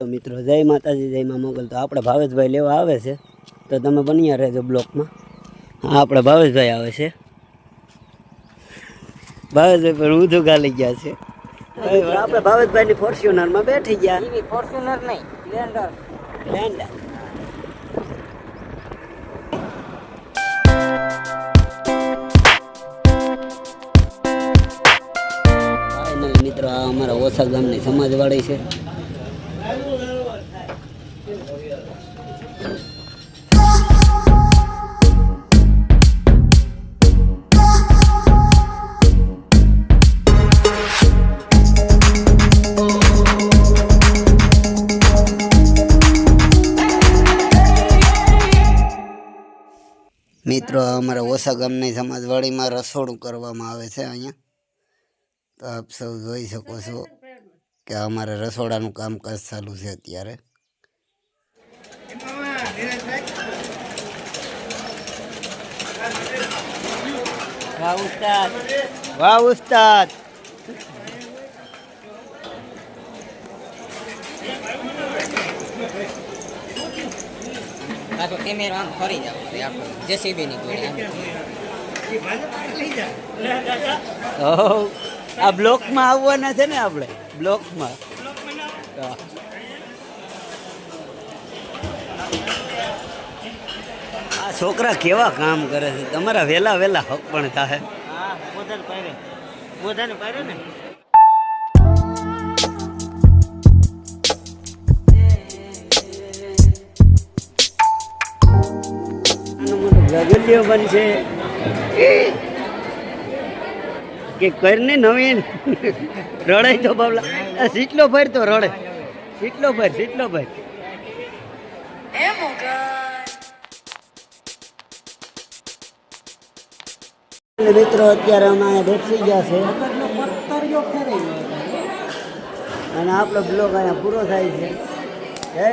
તો મિત્રો જય માતાજી જય મા મોગલ. તો આપણે ભાવેશભાઈ લેવા આવે છે. તો તમે બન્યા રહેજો બ્લોકમાં. આપણે ભાવેશભાઈ આવે છે. ભાવેશભાઈ પણ ઊંધું ગાલી ગયા છે. આપણે ભાવેશભાઈની ફોર્ચ્યુનરમાં બેઠી ગયા. ફોર્ચ્યુનર નહીં લેન્ડર. લેન્ડર. મિત્રો આ અમારા ઓછા ગામની સમાજવાળી છે. મિત્રો, અમારા ઓછા ગામની સમાજવાડીમાં રસોડું કરવામાં આવે છે અહીંયા. તો આપ સૌ જોઈ શકો છો. કે અમારે રસોડાનું કામકાજ ચાલુ છે અત્યારે. વાહ ઉસ્તાદ. વાહ ઉસ્તાદ. કેમેરો આમ ફરી જાવ આપણે. જેસીબી ની ગોળી આમ. આ બ્લોકમાં આવવાના છે ને આપણે? બ્લોકમાં. આ છોકરા કેવા કામ કરે છે? તમારા વેલા વેલા હક પણ થાય હા પહેરે ને? ગગલિયો બનશે? કે કરને નવીન રડે તો બાબલા. સીટલો ભર તો રડે. સીટલો ભર સીટલો ભર. મિત્રો અત્યારે અમે અહીંયા બેસી ગયા છે. અને આપણો બ્લોગ અહીંયા પૂરો થાય છે. જય